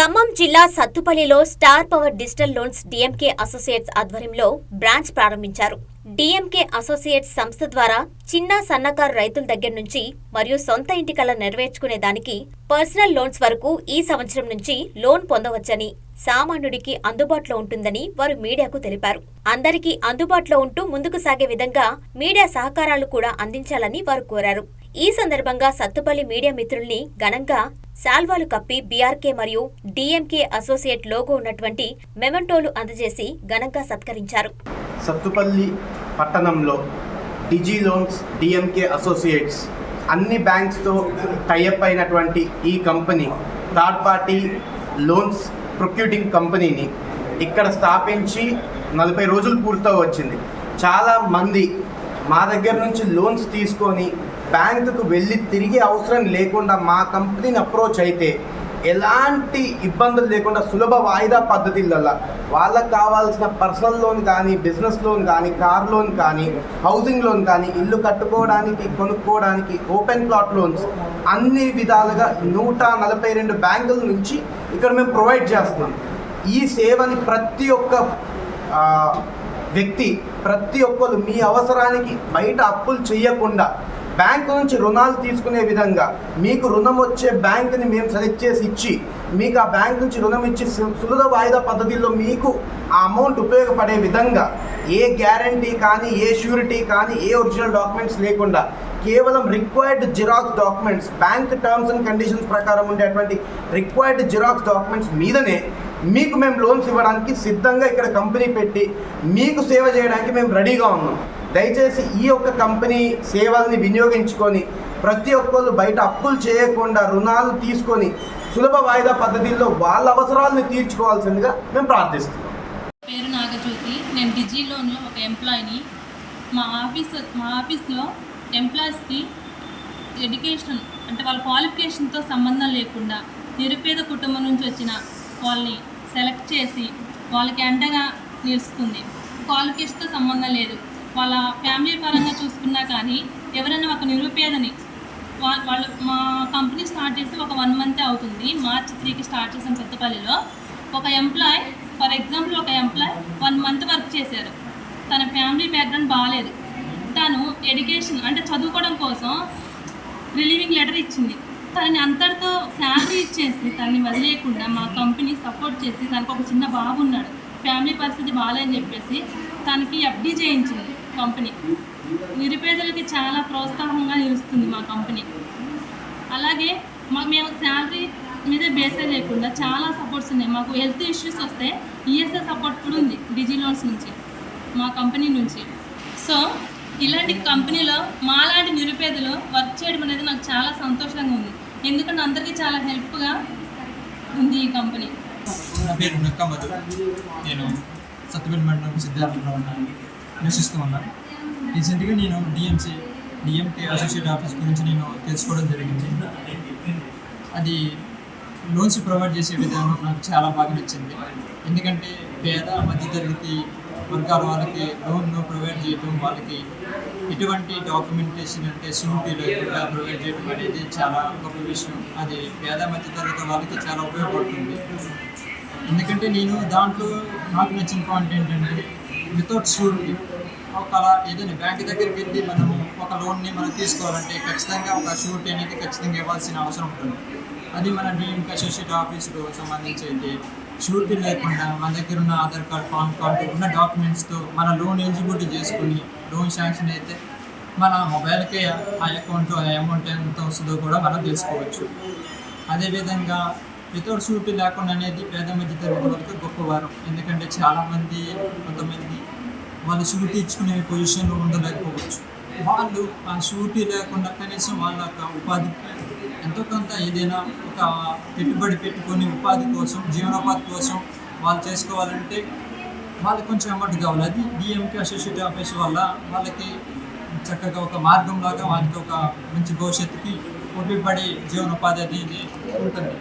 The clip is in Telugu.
ఖమ్మం జిల్లా సత్తుపల్లిలో star power digital loans DMK associates ఆధ్వర్యంలో బ్రాంచ్ ప్రారంభించారు. డిఎంకే అసోసియేట్స్ సంస్థ ద్వారా చిన్న సన్నకారు రైతుల దగ్గర నుంచి మరియు సొంత ఇంటి కళ నెరవేర్చుకునే దానికి పర్సనల్ లోన్స్ వరకు ఈ సంవత్సరం నుంచి లోన్ పొందవచ్చని సామాన్యుడికి అందుబాటులో ఉంటుందని వారు మీడియాకు తెలిపారు. అందరికీ అందుబాటులో ఉంటూ ముందుకు సాగే విధంగా మీడియా సహకారాలు కూడా అందించాలని వారు కోరారు. ఈ సందర్భంగా సత్తుపల్లి మీడియా మిత్రుల్ని ఘనంగా శాల్వాలు కప్పి బీఆర్కే మరియు డిఎంకే అసోసియేట్ లోగో ఉన్నటువంటి మెమెంటోలు అందజేసి ఘనంగా సత్కరించారు. సత్తుపల్లి పట్టణంలో డిజీ లోన్స్ డిఎంకే అసోసియేట్స్ అన్ని బ్యాంక్స్తో టైఅప్ అయినటువంటి ఈ company third party loans procuring కంపెనీని ఇక్కడ స్థాపించి నలభై రోజులు పూర్తవ వచ్చింది చాలా మంది మా దగ్గర నుంచి లోన్స్ తీసుకొని బ్యాంకుకు వెళ్ళి తిరిగి అవసరం లేకుండా మా కంపెనీని అప్రోచ్ అయితే ఎలాంటి ఇబ్బందులు లేకుండా సులభ వాయిదా పద్ధతిలలో వాళ్ళకి కావాల్సిన పర్సనల్ లోన్ కానీ బిజినెస్ లోన్ కానీ కార్ లోన్ కానీ హౌసింగ్ లోన్ కానీ ఇల్లు కట్టుకోవడానికి కొనుక్కోవడానికి ఓపెన్ ప్లాట్ లోన్స్ అన్ని విధాలుగా నూట నలభై రెండు బ్యాంకుల నుంచి ఇక్కడ మేము ప్రొవైడ్ చేస్తున్నాం. ఈ సేవని ప్రతి ఒక్క వ్యక్తి ప్రతి ఒక్కరు మీ అవసరానికి బయట అప్పులు చేయకుండా బ్యాంకు నుంచి రుణాలు తీసుకునే విధంగా మీకు రుణం వచ్చే బ్యాంకుని మేము సెలెక్ట్ చేసి ఇచ్చి మీకు ఆ బ్యాంక్ నుంచి రుణం ఇచ్చి సు- సులభ వాయిదా పద్ధతిలో మీకు ఆ అమౌంట్ ఉపయోగపడే విధంగా ఏ గ్యారంటీ కానీ ఏ షూరిటీ కానీ ఏ ఒరిజినల్ డాక్యుమెంట్స్ లేకుండా కేవలం required xerox documents bank terms and conditions ప్రకారం ఉండేటువంటి రిక్వైర్డ్ జిరాక్స్ డాక్యుమెంట్స్ మీదనే మీకు మేము లోన్స్ ఇవ్వడానికి సిద్ధంగా ఇక్కడ కంపెనీ పెట్టి మీకు సేవ చేయడానికి మేము రెడీగా ఉన్నాం. దయచేసి ఈ యొక్క కంపెనీ సేవల్ని వినియోగించుకొని ప్రతి ఒక్కరు బయట అప్పులు చేయకుండా రుణాలు తీసుకొని సులభ వాయిదా పద్ధతిలో వాళ్ళ అవసరాలను తీర్చుకోవాల్సిందిగా మేము ప్రార్థిస్తున్నాం. పేరు నాగజ్యోతి. నేను డిజీ లోన్లో ఒక ఎంప్లాయీని మా ఆఫీస్ మా ఆఫీస్లో ఎంప్లాయీస్కి ఎడ్యుకేషన్ అంటే వాళ్ళ క్వాలిఫికేషన్తో సంబంధం లేకుండా నిరుపేద కుటుంబం నుంచి వచ్చిన వాళ్ళని సెలెక్ట్ చేసి వాళ్ళకి అండగా నిలుస్తుంది. క్వాలిఫికేషన్తో సంబంధం లేదు. వాళ్ళ ఫ్యామిలీ పరంగా చూసుకున్నా కానీ ఎవరైనా ఒక నిరుపేదని వా- వాళ్ళు మా కంపెనీ స్టార్ట్ చేసి ఒక వన్ మంత్ అవుతుంది. మార్చ్ త్రీకి స్టార్ట్ చేసాం కొత్తపల్లిలో ఒక ఎంప్లాయ్ ఫర్ ఎగ్జాంపుల్ ఒక ఎంప్లాయ్ వన్ మంత్ వర్క్ చేశారు. తన ఫ్యామిలీ బ్యాక్గ్రౌండ్ బాగాలేదు తను ఎడ్యుకేషన్ అంటే చదువుకోవడం కోసం రిలీవింగ్ లెటర్ ఇచ్చింది. తనని అంతటితో శాలరీ ఇచ్చేసి తనని వదిలేయకుండా మా కంపెనీ సపోర్ట్ చేసి తనకు ఒక చిన్న బాబు ఉన్నాడు. ఫ్యామిలీ పరిస్థితి బాగాలేని చెప్పేసి తనకి ఎఫ్డీ చేయించింది కంపెనీ నిరుపేదలకి చాలా ప్రోత్సాహంగా నిలుస్తుంది మా కంపెనీ అలాగే మా మేము శాలరీ మీద బేసే లేకుండా చాలా సపోర్ట్స్ ఉన్నాయి. మాకు హెల్త్ ఇష్యూస్ వస్తే ఈఎస్ఐ సపోర్ట్ కూడా ఉంది డిజీ లోన్స్ నుంచి మా కంపెనీ నుంచి. సో ఇలాంటి కంపెనీలో మాలాంటి నిరుపేదలు వర్క్ చేయడం అనేది నాకు చాలా సంతోషంగా ఉంది. ఎందుకంటే అందరికీ చాలా హెల్ప్గా ఉంది ఈ కంపెనీ. నా పేరు నక్క మధు. నేను సత్యపేట మండలం సిద్ధార్థంలో ఉన్నాను నివసిస్తూ ఉన్నాను రీసెంట్గా నేను డిఎంసీ డిఎంకే అసోసియేట్ ఆఫీస్ గురించి నేను తెలుసుకోవడం జరిగింది. అది లోన్స్ ప్రొవైడ్ చేసే విధానం నాకు చాలా బాగా నచ్చింది. ఎందుకంటే పేద మధ్యతరగతి వర్గాల వాళ్ళకి లోన్ ప్రొవైడ్ చేయడం వాళ్ళకి ఎటువంటి డాక్యుమెంటేషన్ అంటే షూరిటీ లేకుండా ప్రొవైడ్ చేయడం అనేది చాలా గొప్ప విషయం. అది పేద మధ్యతరగతి వాళ్ళకి చాలా ఉపయోగపడుతుంది. ఎందుకంటే నేను దాంట్లో నాకు నచ్చిన పాయింట్ ఏంటంటే వితౌట్ షూరిటీ ఒక ఏదైనా బ్యాంక్ దగ్గరికి వెళ్ళి మనము ఒక లోన్ని మనం తీసుకోవాలంటే ఖచ్చితంగా ఒక షూరిటీ అనేది ఖచ్చితంగా ఇవ్వాల్సిన అవసరం ఉంటుంది. అది మన డిఎంకి అసోసియేట్ ఆఫీస్కు సంబంధించి అయితే షూరిటీ లేకుండా మన దగ్గర ఉన్న ఆధార్ కార్డ్ పాన్ కార్డు ఉన్న డాక్యుమెంట్స్తో మన లోన్ ఎలిజిబిలిటీ చేసుకుని లోన్ శాంక్షన్ అయితే మన మొబైల్కే ఆ అకౌంట్ ఆ అమౌంట్ ఎంత వస్తుందో కూడా మనం తెలుసుకోవచ్చు. అదేవిధంగా వితౌట్ షూరిటీ లేకుండా అనేది పేద మధ్య తరగతి వరకు గొప్పవారం. ఎందుకంటే చాలామంది కొంతమంది వాళ్ళు షూరిటీ ఇచ్చుకునే పొజిషన్లో ఉండలేకపోవచ్చు. వాళ్ళు ఆ షూరిటీ లేకుండా కనీసం వాళ్ళ యొక్క ఉపాధి ఎంతో కొంత ఏదైనా ఒక పెట్టుబడి పెట్టుకొని ఉపాధి కోసం జీవనోపాధి కోసం వాళ్ళు చేసుకోవాలంటే వాళ్ళకి కొంచెం అమౌంట్ కావాలి. అది డిఎంకే అసోసియేట్ ఆఫీస్ వల్ల వాళ్ళకి చక్కగా ఒక మార్గంలాగా వాళ్ళకి ఒక మంచి భవిష్యత్తుకి ఉపయోగపడే జీవనోపాధి అనేది ఉంటుంది.